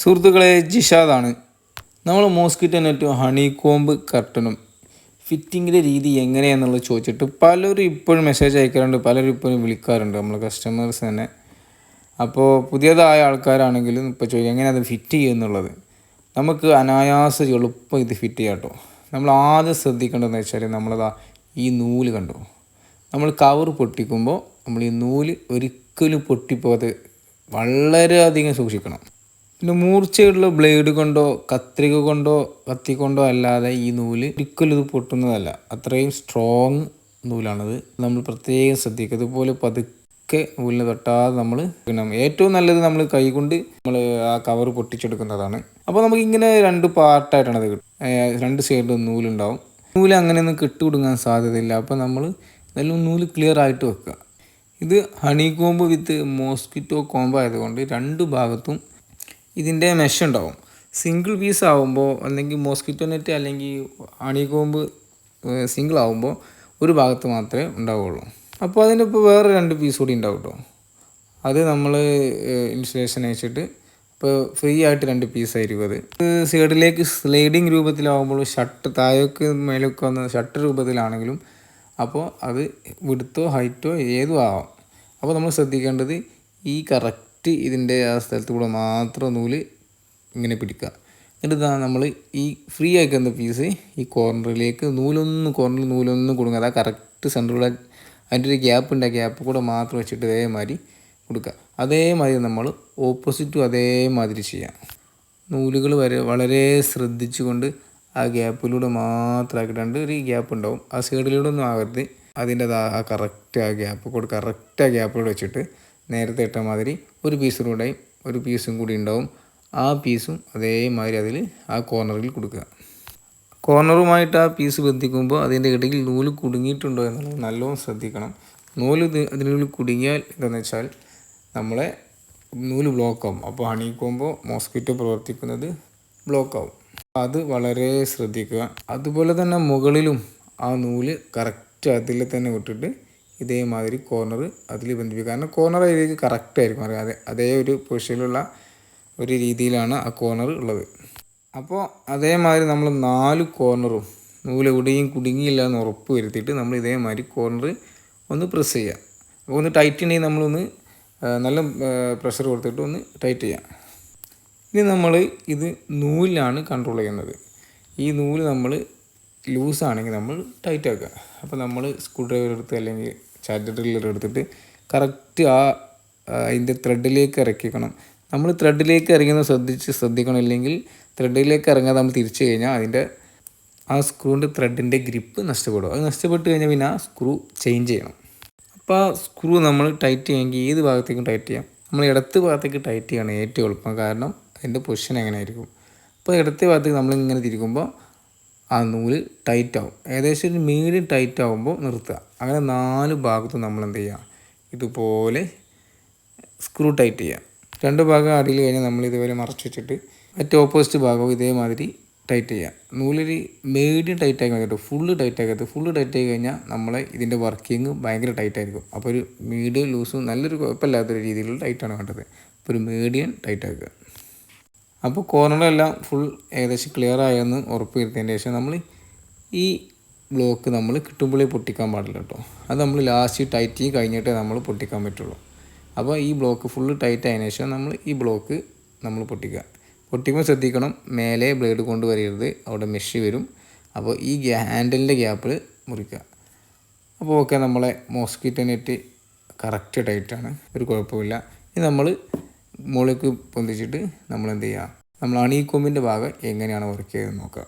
സുഹൃത്തുക്കളെ ജിഷാദാണ്. നമ്മൾ മോസ്കിറ്റോ നെറ്റും ഹണി കോംബ് കർട്ടനും. ഫിറ്റിങ്ങിന്റെ രീതി എങ്ങനെയാണെന്നുള്ളത് ചോദിച്ചിട്ട് പലരും ഇപ്പോഴും മെസ്സേജ് അയക്കാറുണ്ട് പലരും ഇപ്പോഴും വിളിക്കാറുണ്ട് നമ്മൾ കസ്റ്റമേഴ്സ് തന്നെ. അപ്പോൾ പുതിയതായ ആൾക്കാരാണെങ്കിലും ഇപ്പോൾ ചോദിക്കുക എങ്ങനെയാണ് അത് ഫിറ്റ് ചെയ്യുന്നുള്ളത് നമുക്ക് അനായാസ എളുപ്പം ഇത് ഫിറ്റ് ചെയ്യാം കേട്ടോ. നമ്മൾ ആദ്യം ശ്രദ്ധിക്കേണ്ടതെന്ന് വെച്ചാൽ നമ്മളതാ ഈ നൂൽ കണ്ടു? നമ്മൾ കവർ പൊട്ടിക്കുമ്പോൾ നമ്മൾ ഈ നൂൽ ഒരിക്കലും പൊട്ടിപ്പോകാതെ വളരെയധികം സൂക്ഷിക്കണം. പിന്നെ മൂർച്ചയുള്ള ബ്ലേഡ് കൊണ്ടോ കത്രിക കൊണ്ടോ കത്തി കൊണ്ടോ അല്ലാതെ ഈ നൂൽ ഒരിക്കലും ഇത് പൊട്ടുന്നതല്ല. അത്രയും സ്ട്രോങ് നൂലാണത്. നമ്മൾ പ്രത്യേകം ശ്രദ്ധിക്കുക. ഇതുപോലെ പതുക്കെ നൂലിനെ തൊട്ടാതെ നമ്മൾ ഏറ്റവും നല്ലത് നമ്മൾ കൈകൊണ്ട് നമ്മൾ ആ കവർ പൊട്ടിച്ചെടുക്കുന്നതാണ്. അപ്പോൾ നമുക്ക് ഇങ്ങനെ രണ്ട് പാർട്ടായിട്ടാണ് അത് രണ്ട് സൈഡിലും നൂലുണ്ടാവും. നൂൽ അങ്ങനെയൊന്നും കെട്ടുകൊടുങ്ങാൻ സാധ്യതയില്ല. അപ്പോൾ നമ്മൾ നല്ല നൂൽ ക്ലിയർ ആയിട്ട് വെക്കുക. ഇത് ഹണി കോമ്പ് വിത്ത് മോസ്കിറ്റോ കോമ്പ് ആയതുകൊണ്ട് രണ്ട് ഭാഗത്തും ഇതിന്റെ മെഷ് ഉണ്ടാവും. സിംഗിൾ പീസ് ആവുമ്പോൾ അല്ലെങ്കിൽ മോസ്കിറ്റോ നെറ്റ് അല്ലെങ്കിൽ അണികോമ്പ് സിംഗിൾ ആവുമ്പോൾ ഒരു ഭാഗത്ത് മാത്രമേ ഉണ്ടാവുള്ളൂ അപ്പോൾ അതിന്റെ ഇപ്പോൾ വേറെ രണ്ട് പീസ് കൂടി ഉണ്ടാവും കേട്ടോ. അത് നമ്മൾ ഇൻസുലേഷൻ അയച്ചിട്ട് ഇപ്പോൾ ഫ്രീ ആയിട്ട് രണ്ട് പീസ് ആയിരിക്കും അത്. സൈഡിലേക്ക് സ്ലൈഡിങ് രൂപത്തിലാവുമ്പോൾ ഷട്ട് താഴേക്ക് മേലേക്ക് വന്ന ഷട്ട് രൂപത്തിലാണെങ്കിലും അപ്പോൾ അത് വിടുത്തോ ഹൈറ്റോ ഏതും ആവാം. അപ്പോൾ നമ്മൾ ശ്രദ്ധിക്കേണ്ടത് ഈ കറക്റ്റ് ഇതിന്റെ ആ സ്ഥലത്ത് കൂടെ മാത്രം നൂൽ ഇങ്ങനെ പിടിക്കുക. എന്നിട്ട് നമ്മൾ ഈ ഫ്രീ ആക്കുന്ന പീസ് ഈ കോർണറിലേക്ക് നൂലൊന്ന് കോർണറിൽ നൂലൊന്നും കൊടുക്കുക. അതാ കറക്റ്റ് സെന്ററിലൂടെ അതിന്റെ ഒരു ഗ്യാപ്പ് ഉണ്ട്. ആ ഗ്യാപ്പ് കൂടെ മാത്രം വെച്ചിട്ട് ഇതേമാതിരി കൊടുക്കുക. അതേമാതിരി നമ്മൾ ഓപ്പോസിറ്റും അതേമാതിരി ചെയ്യാം. നൂലുകൾ വരെ വളരെ ശ്രദ്ധിച്ചുകൊണ്ട് ആ ഗ്യാപ്പിലൂടെ മാത്രമാക്കിയിട്ടുണ്ട് ഒരു ഗ്യാപ്പ് ഉണ്ടാവും. ആ സൈഡിലൂടെ ഒന്നും ആകരുത്. അതിന്റെ ആ കറക്റ്റ് ആ ഗ്യാപ്പ് കൂടെ കറക്റ്റ് ആ ഗ്യാപ്പിലൂടെ വെച്ചിട്ട് നേരത്തെ ഇട്ട മാതിരി ഒരു പീസിലൂടെയും ഒരു പീസും കൂടി ഉണ്ടാവും. ആ പീസും അതേമാതിരി അതിൽ ആ കോർണറിൽ കൊടുക്കുക. കോർണറുമായിട്ട് ആ പീസ് ബന്ധിക്കുമ്പോൾ അതിന്റെ ഇടയിൽ നൂൽ കുടുങ്ങിയിട്ടുണ്ടോ എന്നുള്ളത് നല്ലോണം ശ്രദ്ധിക്കണം. നൂൽ അതിനുള്ളിൽ കുടുങ്ങിയാൽ എന്താണെന്ന് വെച്ചാൽ നമ്മളെ നൂൽ ബ്ലോക്കാവും അപ്പോൾ അണിയിക്കുമ്പോൾ മോസ്കിറ്റോ പ്രവർത്തിക്കുന്നത് ബ്ലോക്കാവും അത് വളരെ ശ്രദ്ധിക്കുക. അതുപോലെ തന്നെ മുകളിലും ആ നൂൽ കറക്റ്റ് അതിൽ തന്നെ വിട്ടിട്ട് ഇതേമാതിരി കോർണർ അതിൽ ബന്ധിപ്പിക്കുക കാരണം കോർണർ അതിലേക്ക് കറക്റ്റ് ആയിരിക്കും. അതെ അതേ ഒരു പൊസിഷനിലുള്ള ഒരു രീതിയിലാണ് ആ കോർണർ ഉള്ളത്. അപ്പോൾ അതേമാതിരി നമ്മൾ നാല് കോർണറും നൂൽ എവിടെയും കുടുങ്ങിയില്ല എന്ന് ഉറപ്പ് വരുത്തിയിട്ട് നമ്മൾ ഇതേമാതിരി കോർണർ ഒന്ന് പ്രസ് ചെയ്യാം. അപ്പോൾ ഒന്ന് ടൈറ്റ് ഉണ്ടെങ്കിൽ നമ്മളൊന്ന് നല്ല പ്രഷർ കൊടുത്തിട്ട് ഒന്ന് ടൈറ്റ് ചെയ്യാം. ഇനി നമ്മൾ ഇത് നൂലിലാണ് കൺട്രോൾ ചെയ്യുന്നത്. ഈ നൂൽ നമ്മൾ ലൂസാണെങ്കിൽ നമ്മൾ ടൈറ്റ് ആക്കുക. അപ്പോൾ നമ്മൾ സ്ക്രൂ ഡ്രൈവർ എടുത്ത് അല്ലെങ്കിൽ ചാർജർ ഡ്രില്ലർ എടുത്തിട്ട് കറക്റ്റ് ആ അതിന്റെ ത്രെഡിലേക്ക് ഇറക്കിക്കണം. നമ്മൾ ത്രെഡിലേക്ക് ഇറങ്ങുന്നത് ശ്രദ്ധിച്ച് ശ്രദ്ധിക്കണം ഇല്ലെങ്കിൽ ത്രെഡിലേക്ക് ഇറങ്ങാതെ നമ്മൾ തിരിച്ചു കഴിഞ്ഞാൽ അതിന്റെ ആ സ്ക്രൂവിന്റെ ത്രെഡിന്റെ ഗ്രിപ്പ് നഷ്ടപ്പെടും. അത് നഷ്ടപ്പെട്ട് കഴിഞ്ഞാൽ പിന്നെ ആ സ്ക്രൂ ചേഞ്ച് ചെയ്യണം. അപ്പോൾ ആ സ്ക്രൂ നമ്മൾ ടൈറ്റ് ചെയ്യുമെങ്കിൽ ഏത് ഭാഗത്തേക്കും ടൈറ്റ് ചെയ്യാം? നമ്മൾ ഇടത്ത് ഭാഗത്തേക്ക് ടൈറ്റ് ചെയ്യണം ഏറ്റവും എളുപ്പം. കാരണം അതിന്റെ പൊസിഷൻ എങ്ങനെ ആയിരിക്കും അപ്പോൾ ഇടത്തെ ഭാഗത്തേക്ക് നമ്മളിങ്ങനെ തിരിക്കുമ്പോൾ ആ നൂൽ ടൈറ്റ് ആവും ഏകദേശം ഒരു മീഡിയം ടൈറ്റ് ആകുമ്പോൾ നിർത്തുക. അങ്ങനെ നാല് ഭാഗത്തും നമ്മൾ എന്ത് ചെയ്യുക ഇതുപോലെ സ്ക്രൂ ടൈറ്റ് ചെയ്യാം. രണ്ട് ഭാഗം അടിയിൽ കഴിഞ്ഞാൽ നമ്മൾ ഇതുപോലെ മറച്ചു വെച്ചിട്ട് മറ്റേ ഓപ്പോസിറ്റ് ഭാഗവും ഇതേമാതിരി ടൈറ്റ് ചെയ്യാം. നൂലൊരു മീഡിയം ടൈറ്റ് ആക്കി കേട്ടോ ഫുള്ള് ടൈറ്റ് ആക്കരുത് ഫുള്ള് ടൈറ്റ് ആയി കഴിഞ്ഞാൽ നമ്മളെ ഇതിന്റെ വർക്കിംഗ് ഭയങ്കര ടൈറ്റ് ആയിരിക്കും. അപ്പോൾ ഒരു മീഡിയം ലൂസും നല്ലൊരു കുഴപ്പമില്ലാത്തൊരു രീതിയിലുള്ള ടൈറ്റാണ് വേണ്ടത്. അപ്പോൾ ഒരു മീഡിയം ടൈറ്റ് ആക്കുക. അപ്പോൾ കോർണറെല്ലാം ഫുൾ ഏകദേശം ക്ലിയർ ആയെന്ന് ഉറപ്പ് വരുത്തിയതിന് ശേഷം നമ്മൾ ഈ ബ്ലോക്ക് നമ്മൾ കിട്ടുമ്പോഴേ പൊട്ടിക്കാൻ പാടില്ല കേട്ടോ അത് നമ്മൾ ലാസ്റ്റ് ടൈറ്റ് കഴിഞ്ഞിട്ടേ നമ്മൾ പൊട്ടിക്കാൻ പറ്റുള്ളൂ. അപ്പോൾ ഈ ബ്ലോക്ക് ഫുള്ള് ടൈറ്റ് ആയതിനു ശേഷം നമ്മൾ ഈ ബ്ലോക്ക് നമ്മൾ പൊട്ടിക്കുക. പൊട്ടിക്കുമ്പോൾ ശ്രദ്ധിക്കണം മേലെ ബ്ലേഡ് കൊണ്ട് വരരുത് അവിടെ മെഷ് വരും. അപ്പോൾ ഈ ഹാൻഡലിന്റെ ഗ്യാപ്പിൽ മുറിക്കുക. അപ്പോൾ ഓക്കെ നമ്മളെ മോസ്കിറ്റോ നെറ്റ് കറക്റ്റ് ടൈറ്റാണ് ഒരു കുഴപ്പമില്ല ഇനി നമ്മൾ മുകളിലേക്ക് പൊന്തിച്ചിട്ട് നമ്മൾ എന്ത് ചെയ്യുക നമ്മൾ അണീക്കൊമ്പിന്റെ ഭാഗം എങ്ങനെയാണ് വർക്ക് ചെയ്തത് നോക്കുക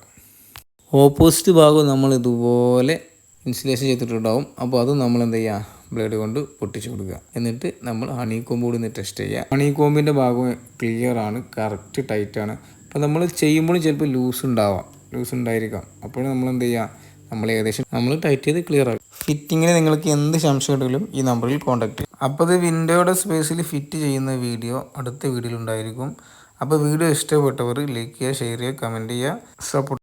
ഓപ്പോസിറ്റ് ഭാഗം നമ്മൾ ഇതുപോലെ ഇൻസുലേഷൻ ചെയ്തിട്ടുണ്ടാവും. അപ്പോൾ അത് നമ്മൾ എന്ത് ചെയ്യുക ബ്ലേഡ് കൊണ്ട് പൊട്ടിച്ചു കൊടുക്കുക. എന്നിട്ട് നമ്മൾ ഹണി കോമ്പ് കൂടി ഒന്ന് ടെസ്റ്റ് ചെയ്യുക. ഹണി കോമ്പിന്റെ ഭാഗം ക്ലിയർ ആണ് കറക്റ്റ് ടൈറ്റ് ആണ്. അപ്പോൾ നമ്മൾ ചെയ്യുമ്പോൾ ചിലപ്പോൾ ലൂസ് ഉണ്ടാവാം. ലൂസ് ഉണ്ടായിരിക്കാം. അപ്പോൾ നമ്മൾ എന്ത് ചെയ്യുക നമ്മൾ ഏകദേശം നമ്മൾ ടൈറ്റ് ചെയ്ത് ക്ലിയർ ആകും ഫിറ്റിങ്ങിന് നിങ്ങൾക്ക് എന്ത് സംശയം ഉണ്ടെങ്കിലും ഈ നമ്പറിൽ കോൺടാക്ട് ചെയ്യും. അപ്പോൾ ഇത് വിൻഡോയുടെ സ്പേസിൽ ഫിറ്റ് ചെയ്യുന്ന വീഡിയോ അടുത്ത വീഡിയോയിൽ ഉണ്ടായിരിക്കും. അപ്പോൾ വീഡിയോ ഇഷ്ടപ്പെട്ടവർ ലൈക്ക് ചെയ്യുക ഷെയർ ചെയ്യുക കമന്റ് ചെയ്യുക സപ്പോർട്ട്